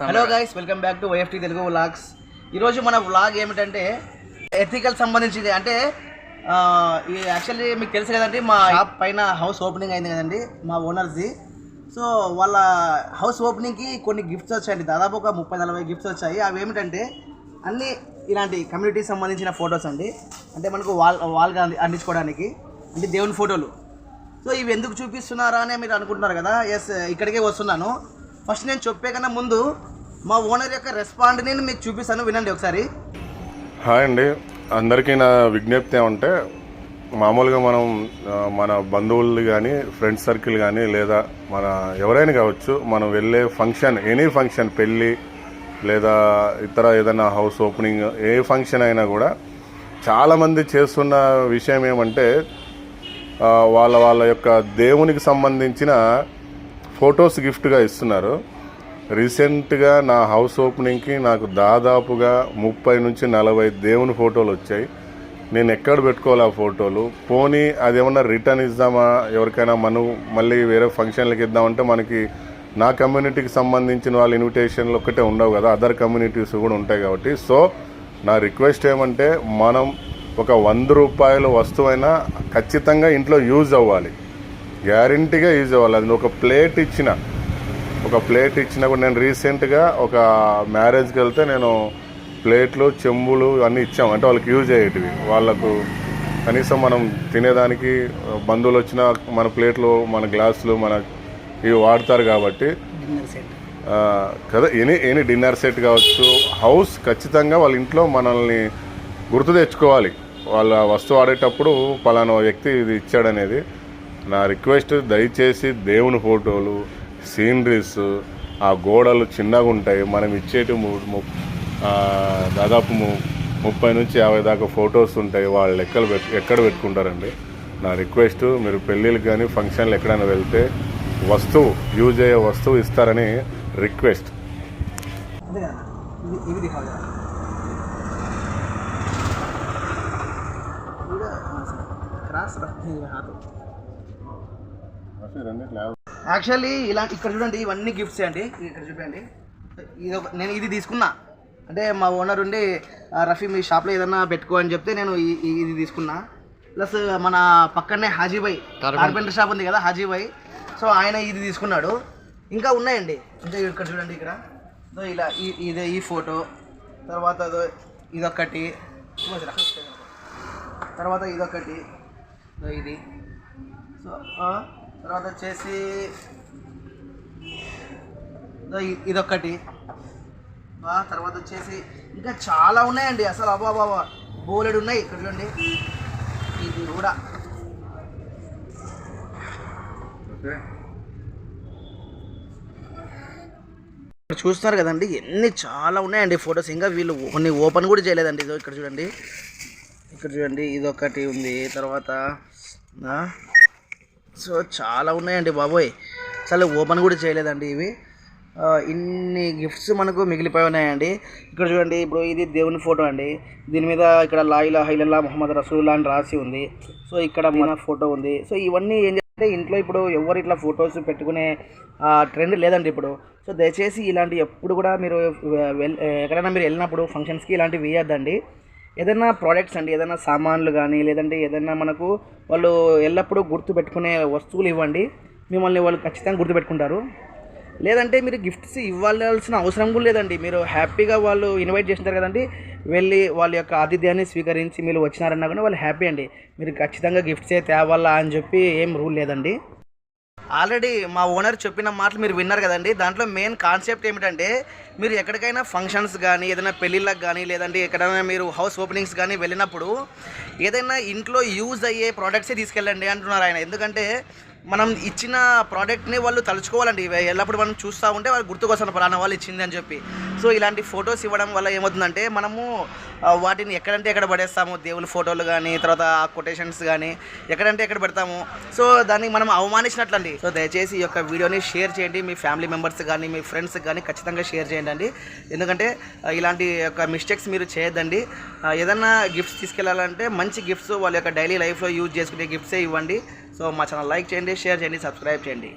Hello guys welcome back to YFT Telugu vlogs ఈరోజు మన vlog ఏమిటంటే ఎథికల్ సంబంధించింది. అంటే ఈ యాక్చువల్లీ మీకు తెలుసు కదండి మా షాప్ పైన హౌస్ ఓపెనింగ్ అయింది కదండి మా ఓనర్స్ది సో వాళ్ళ హౌస్ ఓపెనింగ్కి కొన్ని గిఫ్ట్స్ వచ్చాయండి. దాదాపు ఒక ముప్పై నలభై గిఫ్ట్స్ వచ్చాయి. అవి ఏమిటంటే అన్నీ ఇలాంటి కమ్యూనిటీకి సంబంధించిన ఫొటోస్ అండి. అంటే మనకు వాల్ వాల్గా అంది- అంటించుకోవడానికి అంటే దేవుని ఫోటోలు సో ఇవి ఎందుకు చూపిస్తున్నారా అని మీరు అనుకుంటున్నారు కదా. ఎస్ ఇక్కడికే వస్తున్నాను. ఫస్ట్ నేను చెప్పే కన్నా ముందు మా ఓనర్ యొక్క రెస్పాండ్ నేను మీకు చూపిస్తాను వినండి ఒకసారి. హాయ్ అండి. అందరికీ నా విజ్ఞప్తి ఏమంటే మామూలుగా మనం మన బంధువులు కానీ ఫ్రెండ్స్ సర్కిల్ కానీ లేదా మన ఎవరైనా కావచ్చు మనం వెళ్ళే ఫంక్షన్ ఎనీ ఫంక్షన్ పెళ్ళి లేదా ఇతర ఏదైనా హౌస్ ఓపెనింగ్ ఏ ఫంక్షన్ అయినా కూడా చాలామంది చేస్తున్న విషయం ఏమంటే వాళ్ళ వాళ్ళ యొక్క దేవునికి సంబంధించిన ఫొటోస్ గిఫ్ట్గా ఇస్తున్నారు. రీసెంట్గా నా హౌస్ ఓపెనింగ్కి నాకు దాదాపుగా ముప్పై నుంచి నలభై దేవుని ఫోటోలు వచ్చాయి. నేను ఎక్కడ పెట్టుకోవాలి ఆ ఫోటోలు? పోనీ అది రిటర్న్ ఇద్దామా? ఎవరికైనా మనం మళ్ళీ వేరే ఫంక్షన్లకి ఇద్దామంటే మనకి నా కమ్యూనిటీకి సంబంధించిన వాళ్ళ ఇన్విటేషన్లు ఒక్కటే ఉండవు కదా అదర్ కమ్యూనిటీస్ కూడా ఉంటాయి కాబట్టి. సో నా రిక్వెస్ట్ ఏమంటే మనం ఒక వంద రూపాయల వస్తువైనా ఖచ్చితంగా ఇంట్లో యూజ్ అవ్వాలి. గ్యారంటీగా యూజ్ అవ్వాలి. అది ఒక ప్లేట్ ఇచ్చిన ఒక ప్లేట్ ఇచ్చినా కూడా నేను రీసెంట్గా ఒక మ్యారేజ్కి వెళ్తే నేను ప్లేట్లు చెంబులు అన్నీ ఇచ్చాం. అంటే వాళ్ళకి యూజ్ అయ్యేటివి. వాళ్ళకు కనీసం మనం తినేదానికి బంధువులు వచ్చిన మన ప్లేట్లు మన గ్లాసులు మన ఇవి వాడతారు కాబట్టి కదా ఎనీ ఎనీ డిన్నర్ సెట్ కావచ్చు. హౌస్ ఖచ్చితంగా వాళ్ళ ఇంట్లో మనల్ని గుర్తు తెచ్చుకోవాలి. వాళ్ళ వస్తువు ఆడేటప్పుడు పలానా వ్యక్తి ఇది ఇచ్చాడనేది. నా రిక్వెస్ట్ దయచేసి దేవుని ఫోటోలు సీనరీస్ ఆ గోడలు చిన్నగా ఉంటాయి. మనం ఇచ్చేటి ము- దాదాపు ముప్పై నుంచి యాభై దాకా ఫొటోస్ ఉంటాయి. వాళ్ళు ఎక్కడ ఎక్కడ పెట్టుకుంటారండి? నా రిక్వెస్ట్ మీరు పెళ్ళిళ్ళకి కానీ ఫంక్షన్లు ఎక్కడైనా వెళ్తే వస్తువు యూజ్ అయ్యే వస్తువు ఇస్తారని రిక్వెస్ట్. క్రాస్ యాక్చువల్లీ ఇలా ఇక్కడ చూడండి ఇవన్నీ గిఫ్ట్స్ అండి. ఇక్కడ చూడండి. ఇది ఒక- నేను ఇది తీసుకున్నా. అంటే మా ఓనర్ ఉండి "ఆ, రఫీ మీ షాప్లో ఏదన్నా పెట్టుకో అని చెప్తే నేను ఇది తీసుకున్నా. ప్లస్ మన పక్కనే హాజీబాయ్ కార్పెంటర్. షాప్ ఉంది కదా హాజీబాయ్. సో ఆయన ఇది తీసుకున్నాడు. ఇంకా ఉన్నాయండి. అంటే ఇక్కడ చూడండి ఇక్కడ. ఇలా ఇది ఈ ఫోటో తర్వాత ఇదో ఇదొకటి తర్వాత ఇదొకటి ఇదో ఇది. సో తర్వాత వచ్చేసి ఇదో ఇ- ఇదొక్కటి. ఆ, తర్వాత వచ్చేసి ఇంకా చాలా ఉన్నాయండి. అసలు అబ్బా బాబా బోలెడు ఉన్నాయి ఇక్కడ చూడండి. ఇది కూడా ఇక్కడ చూస్తున్నారు కదండి ఎన్ని చాలా ఉన్నాయండి ఫొటోస్. ఇంకా వీళ్ళు కొన్ని ఓపెన్ కూడా చేయలేదండి. ఇదో ఇక్కడ చూడండి. ఇక్కడ చూడండి ఇదొకటి ఉంది. తర్వాత సో uh, చాలా ఉన్నాయండి బాబోయ్. అసలు ఓపెన్ కూడా చేయలేదండి ఇవి. ఇన్ని గిఫ్ట్స్ మనకు మిగిలిపోయి ఉన్నాయండి. ఇక్కడ చూడండి ఇప్పుడు ఇది దేవుని ఫోటో అండి. దీని మీద ఇక్కడ లాయిలా హైలల్లా మొహమ్మద్ రసూల్లా అని రాసి ఉంది. సో ఇక్కడ మన ఫోటో ఉంది. సో ఇవన్నీ ఏం చేస్తే ఇంట్లో ఇప్పుడు ఎవరు ఇట్లా ఫొటోస్ పెట్టుకునే ట్రెండ్ లేదండి ఇప్పుడు. సో దయచేసి ఇలాంటి ఎప్పుడు కూడా మీరు ఎక్కడైనా మీరు వెళ్ళినప్పుడు ఫంక్షన్స్కి ఇలాంటివి వేయద్దండి. ఏదైనా ప్రోడక్ట్స్ అండి ఏదైనా సామాన్లు కానీ లేదంటే ఏదైనా మనకు వాళ్ళు ఎల్లప్పుడూ గుర్తు పెట్టుకునే వస్తువులు ఇవ్వండి. మిమ్మల్ని వాళ్ళు ఖచ్చితంగా గుర్తుపెట్టుకుంటారు. లేదంటే మీరు గిఫ్ట్స్ ఇవ్వాల్సిన అవసరం కూడా లేదండి. మీరు హ్యాపీగా వాళ్ళు ఇన్వైట్ చేసినారు కదండి వెళ్ళి వాళ్ళ యొక్క ఆతిథ్యాన్ని స్వీకరించి మీరు వచ్చినారన్నా కూడా వాళ్ళు హ్యాపీ అండి. మీరు ఖచ్చితంగా గిఫ్ట్సే తేవాలా అని చెప్పి ఏం రూల్ లేదండి. ఆల్రెడీ మా ఓనర్ చెప్పిన మాటలు మీరు విన్నారు కదండి. దాంట్లో మెయిన్ కాన్సెప్ట్ ఏమిటంటే మీరు ఎక్కడికైనా ఫంక్షన్స్ కానీ ఏదైనా పెళ్ళిళ్ళకి కానీ లేదంటే ఎక్కడైనా మీరు హౌస్ ఓపెనింగ్స్ కానీ వెళ్ళినప్పుడు ఏదైనా ఇంట్లో యూజ్ అయ్యే ప్రోడక్ట్సే తీసుకెళ్ళండి అంటున్నారు ఆయన. ఎందుకంటే మనం ఇచ్చిన ప్రోడక్ట్ని వాళ్ళు తలుచుకోవాలండి. ఎల్లప్పుడు మనం చూస్తూ ఉంటే వాళ్ళు గుర్తుకొస్తాను పలానా వాళ్ళు ఇచ్చింది అని చెప్పి. సో ఇలాంటి ఫొటోస్ ఇవ్వడం వల్ల ఏమవుతుందంటే మనము వాటిని ఎక్కడంటే ఎక్కడ పడేస్తాము దేవుళ్ళ ఫోటోలు కానీ తర్వాత కొటేషన్స్ కానీ ఎక్కడంటే ఎక్కడ పెడతాము. సో దాన్ని మనం అవమానించినట్లండి. సో దయచేసి ఈ యొక్క వీడియోని షేర్ చేయండి మీ ఫ్యామిలీ మెంబర్స్ కానీ మీ ఫ్రెండ్స్ కానీ ఖచ్చితంగా షేర్ చేయండి అండి ఎందుకంటే ఇలాంటి యొక్క మిస్టేక్స్ మీరు చేయొద్దండి. ఏదన్నా గిఫ్ట్స్ తీసుకెళ్ళాలంటే మంచి గిఫ్ట్స్ వాళ్ళ యొక్క డైలీ లైఫ్లో యూజ్ చేసుకునే గిఫ్ట్సే ఇవ్వండి. సో మా ఛానల్ లైక్ చేయండి షేర్ చేయండి సబ్స్క్రైబ్ చేయండి.